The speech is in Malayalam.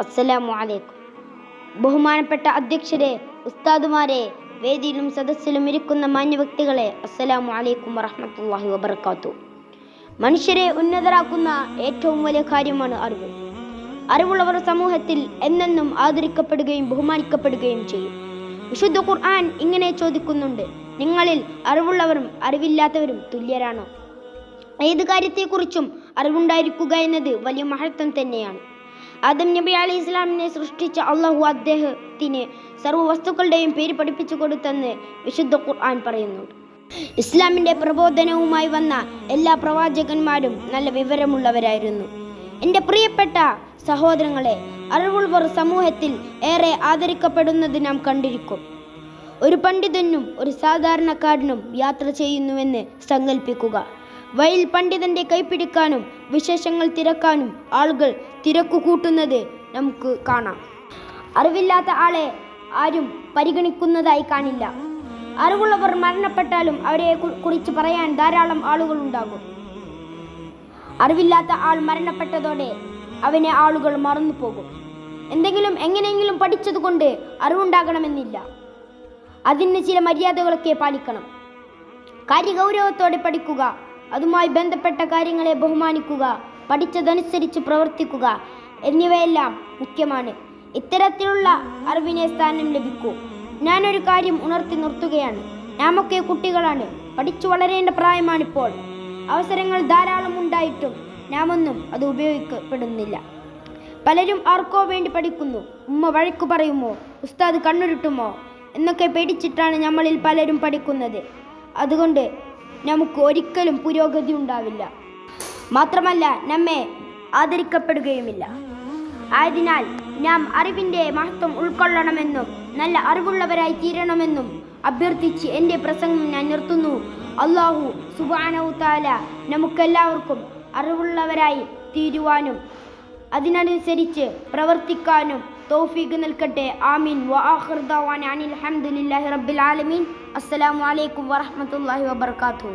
അസ്സലാമു അലൈക്കും. ബഹുമാനപ്പെട്ട അധ്യക്ഷരെ ഉസ്താദുമാരെ വേദിയിലും സദസ്സിലും ഇരിക്കുന്ന മാന്യവ്യക്തികളെ അസ്സലാമു അലൈക്കും വറഹ്മത്തുള്ളാഹി വബർക്കാത്തു മനുഷ്യരെ ഉന്നതരാക്കുന്ന ഏറ്റവും വലിയ കാര്യമാണ് അറിവ്. അറിവുള്ളവർ സമൂഹത്തിൽ എന്നെന്നും ആദരിക്കപ്പെടുകയും ബഹുമാനിക്കപ്പെടുകയും ചെയ്യും. വിശുദ്ധ ഖുർആൻ ഇങ്ങനെ ചോദിക്കുന്നുണ്ട് നിങ്ങളിൽ അറിവുള്ളവരും അറിവില്ലാത്തവരും തുല്യരാണോ? ഏത് കാര്യത്തെക്കുറിച്ചും അറിവുണ്ടായിരിക്കുക എന്നത് വലിയ മഹത്വം തന്നെയാണ്. ആദം നബി അലി ഇസ്ലാമിനെ സൃഷ്ടിച്ച അള്ളാഹു അദ്ദേഹത്തിന് സർവ വസ്തുക്കളുടെയും പേര് പഠിപ്പിച്ചു കൊടുത്തെന്ന് വിശുദ്ധ ഖുർആൻ പറയുന്നുണ്ട് ഇസ്ലാമിന്റെ പ്രബോധനവുമായി വന്ന എല്ലാ പ്രവാചകന്മാരും നല്ല വിവരമുള്ളവരായിരുന്നു. എന്റെ പ്രിയപ്പെട്ട സഹോദരങ്ങളെ അറിവുള്ളവർ സമൂഹത്തിൽ ഏറെ ആദരിക്കപ്പെടുന്നത് നാം കണ്ടിരിക്കും. ഒരു പണ്ഡിതനും ഒരു സാധാരണക്കാരനും യാത്ര ചെയ്യുന്നുവെന്ന് സങ്കല്പിക്കുക വഴിയിൽ പണ്ഡിതന്റെ കൈപ്പിടിക്കാനും വിശേഷങ്ങൾ തിരക്കാനും ആളുകൾ തിരക്കുകൂട്ടുന്നത് നമുക്ക് കാണാം. അറിവില്ലാത്ത ആളെ ആരും പരിഗണിക്കുന്നതായി കാണില്ല. അറിവുള്ളവർ മരണപ്പെട്ടാലും അവരെ കുറിച്ച് പറയാൻ ധാരാളം ആളുകൾ ഉണ്ടാകും. അറിവില്ലാത്ത ആൾ മരണപ്പെട്ടതോടെ അവനെ ആളുകൾ മറന്നു പോകും. എന്തെങ്കിലും എങ്ങനെയെങ്കിലും പഠിച്ചതുകൊണ്ട് അറിവുണ്ടാകണമെന്നില്ല. അതിന് ചില മര്യാദകളൊക്കെ പാലിക്കണം. കാര്യഗൗരവത്തോടെ പഠിക്കുക അതുമായി ബന്ധപ്പെട്ട കാര്യങ്ങളെ ബഹുമാനിക്കുക പഠിച്ചതനുസരിച്ച് പ്രവർത്തിക്കുക എന്നിവയെല്ലാം മുഖ്യമാണ്. ഇത്തരത്തിലുള്ള അറിവിനെ സ്ഥാനം ലഭിക്കൂ. ഞാനൊരു കാര്യം ഉണർത്തി നിർത്തുകയാണ്. നാമൊക്കെ കുട്ടികളാണ്. പഠിച്ചു വളരേണ്ട പ്രായമാണിപ്പോൾ. അവസരങ്ങൾ ധാരാളം ഉണ്ടായിട്ടും നാമൊന്നും അത് ഉപയോഗിക്കപ്പെടുന്നില്ല. പലരും ആർക്കോ വേണ്ടി പഠിക്കുന്നു. ഉമ്മ വഴക്കു പറയുമോ? ഉസ്താദ് കണ്ണുരുട്ടുമോ? എന്നൊക്കെ പേടിച്ചിട്ടാണ് നമ്മളിൽ പലരും പഠിക്കുന്നത്. അതുകൊണ്ട് നമുക്ക് ഒരിക്കലും പുരോഗതി ഉണ്ടാവില്ല. മാത്രമല്ല നമ്മെ ആദരിക്കപ്പെടുകയുമില്ല. ആയതിനാൽ നാം അറിവിന്റെ മഹത്വം ഉൾക്കൊള്ളണമെന്നും നല്ല അറിവുള്ളവരായി തീരണമെന്നും അഭ്യർത്ഥിച്ച് എന്റെ പ്രസംഗം ഞാൻ നിർത്തുന്നു. അള്ളാഹു സുബാനവുത്താല നമുക്കെല്ലാവർക്കും അറിവുള്ളവരായി തീരുവാനും അതിനനുസരിച്ച് പ്രവർത്തിക്കാനും توفيقنا الكدي آمين. وآخر دعوانا عن الحمد لله رب العالمين. السلام عليكم ورحمة الله وبركاته.